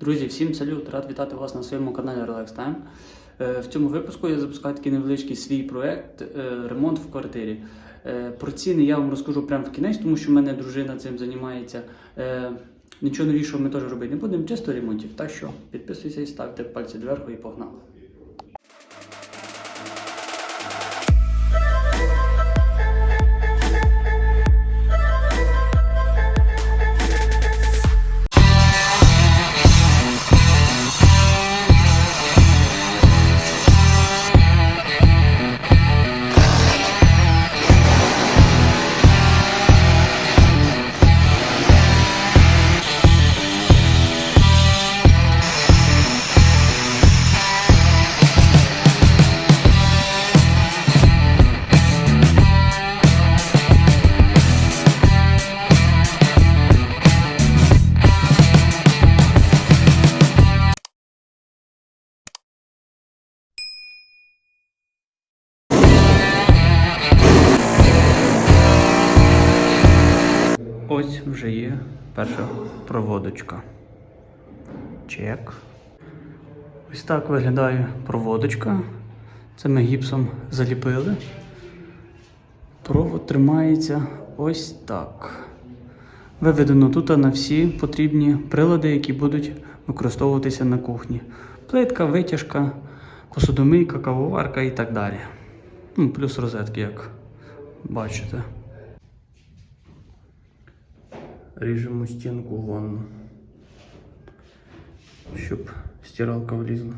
Друзі, всім салют! Рад вітати вас на своєму каналі Relax Time. Е, В цьому випуску я запускаю такий невеличкий свій проект е, ремонт в квартирі. Е, Про ціни я вам розкажу прямо в кінець, тому що в мене дружина цим займається. Нічого новішого ми теж робити не будемо, чисто ремонтів. Так що підписуйся і ставте пальці зверху і погнали. Ось вже є перша проводочка. Чек. Ось так виглядає проводочка. Це ми гіпсом заліпили. Провод тримається ось так. Виведено тут на всі потрібні прилади, які будуть використовуватися на кухні. Плитка, витяжка, посудомийка, кавоварка і так далі. Ну, плюс розетки, як бачите. Ріжемо стінку в ванну, щоб стиралка влізла.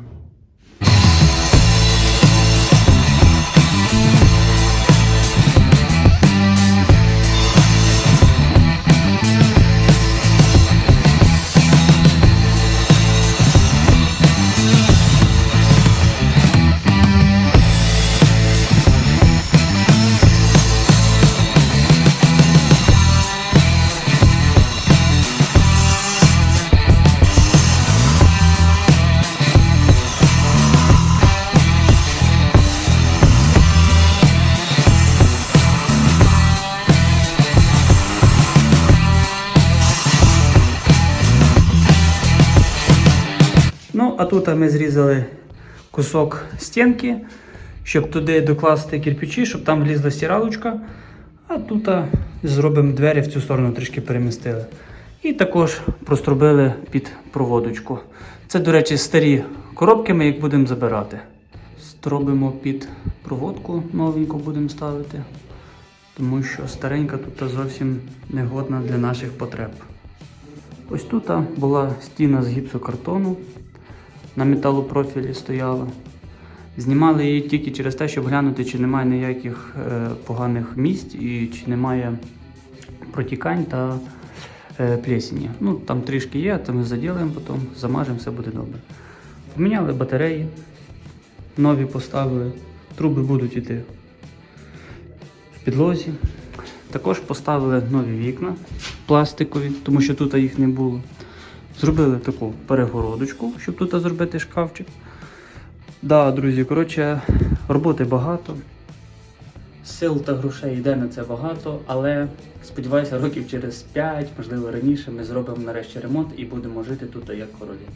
А тут ми зрізали кусок стінки, щоб туди докласти кирпичі, щоб там влізла стиралочка. А тут зробимо двері в цю сторону трішки перемістили. І також простробили під проводочку. Це, до речі, старі коробки ми їх будемо забирати. Стробимо під проводку, новеньку будемо ставити, тому що старенька тут зовсім негодна для наших потреб. Ось тут була стіна з гіпсокартону на металопрофілі стояла. Знімали її тільки через те, щоб глянути, чи немає ніяких е, поганих місць і чи немає протікань та е, плесені. Ну, там трішки є, то ми заділимо, потім замажемо, все буде добре. Поміняли батареї, нові поставили, труби будуть йти в підлозі. Також поставили нові вікна пластикові, тому що тут їх не було. Зробили таку перегородочку, щоб тут зробити шкафчик. Да, друзі, коротше, роботи багато. Сил та грошей йде на це багато, але сподіваюся, років через 5, можливо раніше, ми зробимо нарешті ремонт і будемо жити тут як королі.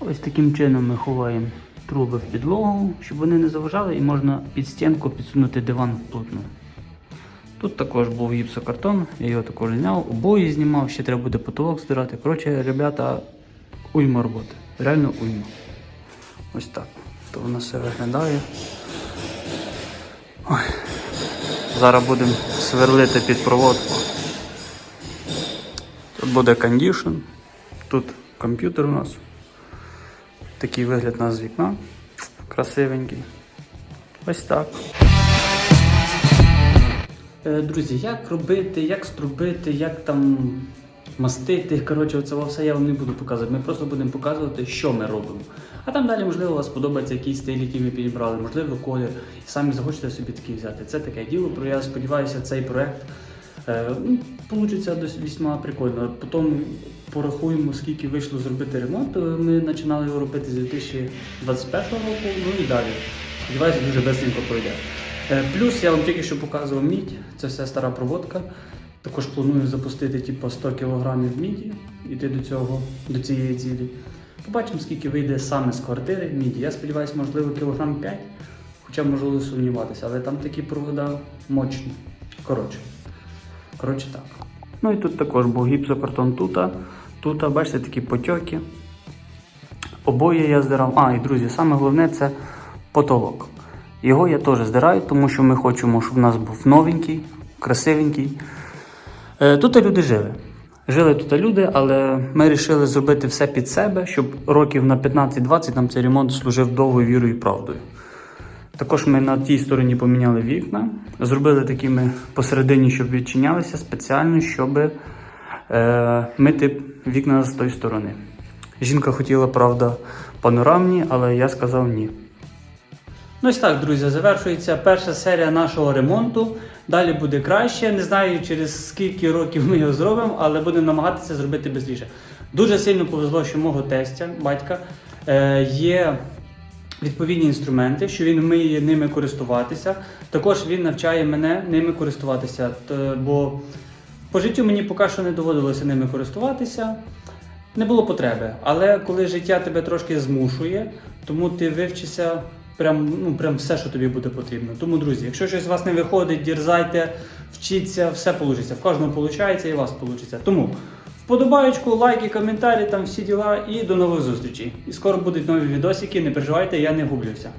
Ось таким чином ми ховаємо труби в підлогу, щоб вони не заважали, і можна під стінку підсунути диван вплотну. Тут також був гіпсокартон, я його також зняв, обої знімав, ще треба буде потолок здирати. Коротше, ребята, уйма роботи. Реально уйма. Ось так. То воно все виглядає. Ой. Зараз будемо сверлити під проводку. Тут буде кондішн, тут комп'ютер у нас. Такий вигляд у нас з вікна. Красивенький. Ось так. Е, Друзі, як робити, як струбити, як там мастити. Коротше, це все я вам не буду показувати. Ми просто будемо показувати, що ми робимо. А там далі, можливо, у вас подобається якийсь стиль, який ми підібрали, можливо, колір, і самі захочете собі такий взяти. Це таке діло, про я сподіваюся, цей проект е, ну, досить весьма прикольно. Потім порахуємо, скільки вийшло зробити ремонт. Ми починали його робити з 2021 року, ну і далі. Сподіваюся, дуже швидко пройде. Е, Плюс я вам тільки що показував мідь, це все стара проводка. Також планую запустити типу, 100 кг міді, іти до цього, до цієї цілі. Побачимо, скільки вийде саме з квартири міді. Я сподіваюся, можливо, кілограм 5, хоча можу сумніватися, але там такі провода мощні. Коротше. Коротше так. Ну і тут також був гіпсокартон тута. Тут, бачите, такі потьоки. Обоє я здирав. А, і друзі, саме головне це потолок. Його я теж здираю, тому що ми хочемо, щоб в нас був новенький, красивенький. Е, Тут люди жили. Жили тут люди, але ми вирішили зробити все під себе, щоб років на 15-20 нам цей ремонт служив довгою вірою і правдою. Також ми на тій стороні поміняли вікна, зробили такими посередині, щоб відчинялися спеціально, щоб е, мити вікна з тої сторони. Жінка хотіла, правда, панорамні, але я сказав ні. Ну ось так, друзі, завершується перша серія нашого ремонту. Далі буде краще. Не знаю, через скільки років ми його зробимо, але будемо намагатися зробити швидше. Дуже сильно повезло, що мого тестя, батька, е, є відповідні інструменти, що він вміє ними користуватися. Також він навчає мене ними користуватися. Бо по життю мені поки що не доводилося ними користуватися. Не було потреби. Але коли життя тебе трошки змушує, тому ти вивчишся прям, ну, прям все, що тобі буде потрібно. Тому, друзі, якщо щось у вас не виходить, дірзайте, вчіться, все вийде. В кожного виходить і у вас вийде. Тому вподобаючку, лайки, коментарі, там всі діла і до нових зустрічей. І скоро будуть нові відосики, не переживайте, я не гублюся.